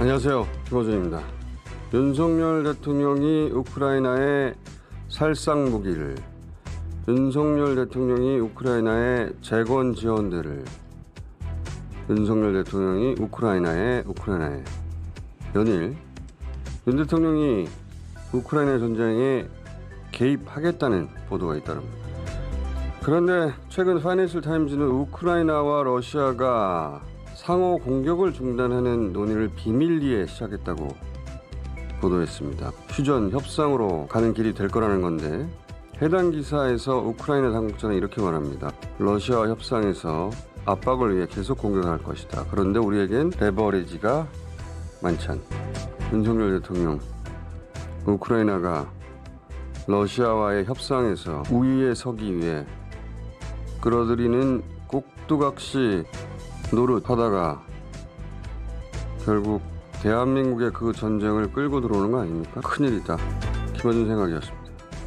안녕하세요. 김호준입니다. 윤석열 대통령이 우크라이나에 살상 무기를, 윤석열 대통령이 우크라이나에 재건 지원대를, 윤석열 대통령이 우크라이나에 우크라이나에 연일 윤 대통령이 우크라이나 전쟁에 개입하겠다는 보도가 잇따릅니다. 그런데 최근 파이낸셜 타임즈는 우크라이나와 러시아가 상호 공격을 중단하는 논의를 비밀리에 시작했다고 보도했습니다. 휴전 협상으로 가는 길이 될 거라는 건데 해당 기사에서 우크라이나 당국자는 이렇게 말합니다. 러시아와 협상에서 압박을 위해 계속 공격할 것이다. 그런데 우리에겐 레버리지가 많지 않다. 윤석열 대통령 우크라이나가 러시아와의 협상에서 우위에 서기 위해 끌어들이는 꼭두각시 노릇하다가 결국 대한민국의 그 전쟁을 끌고 들어오는 거 아닙니까? 큰일이다. 김어준 생각이었습니다.